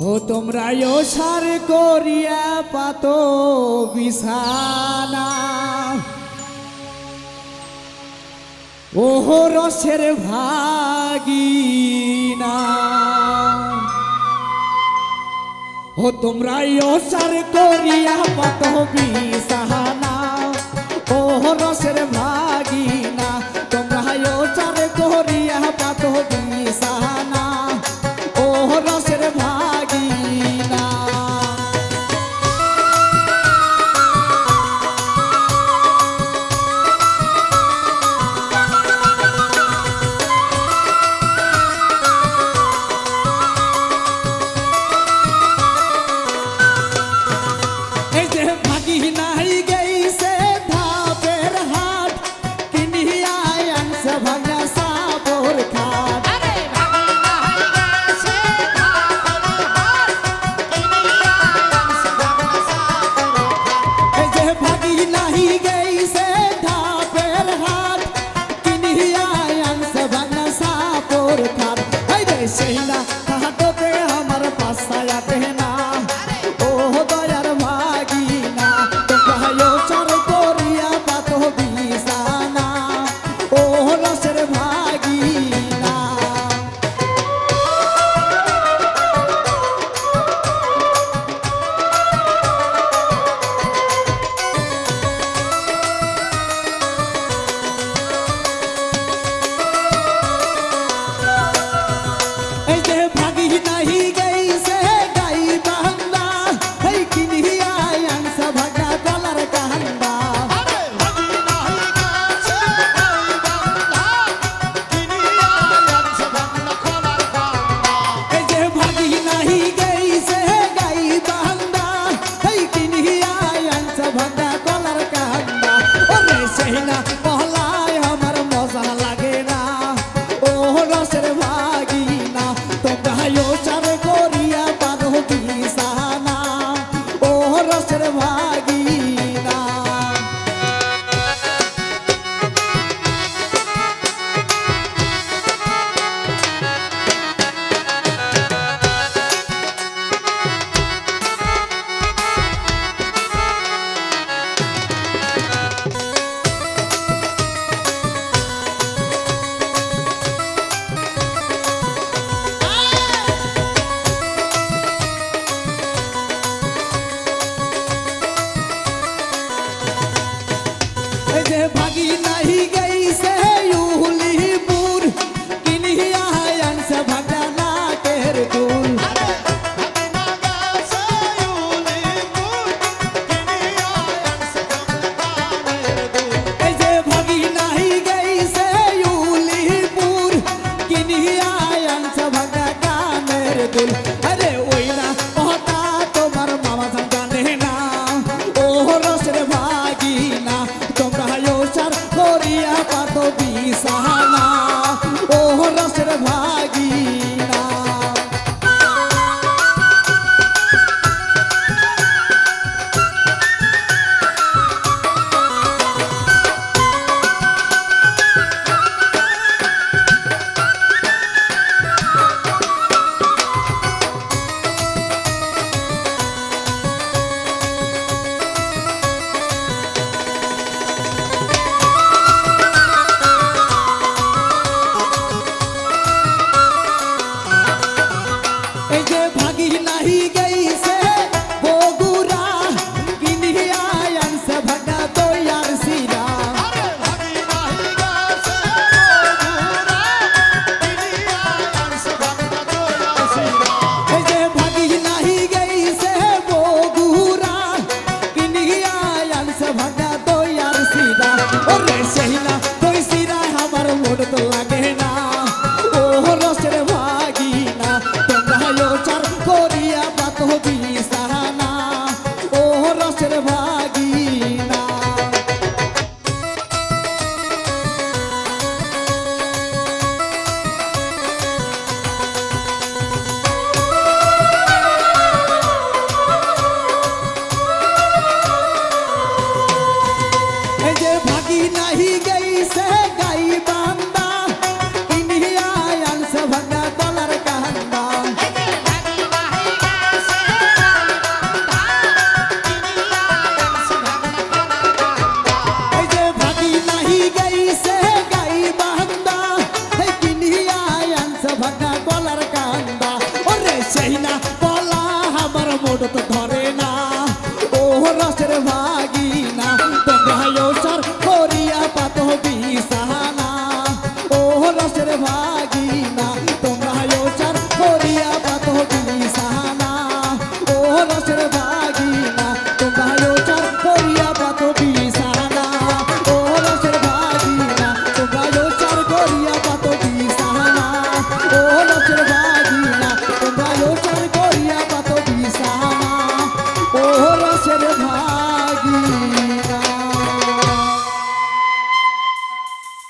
ও তোমরা সার করিয়া পাত বিছানা। ওহ রসের ভাগিনা। ও তোমরা সার করিয়া পাত বিছানা। ওহ রসের ভাগ para नहीं गई से गई बांदा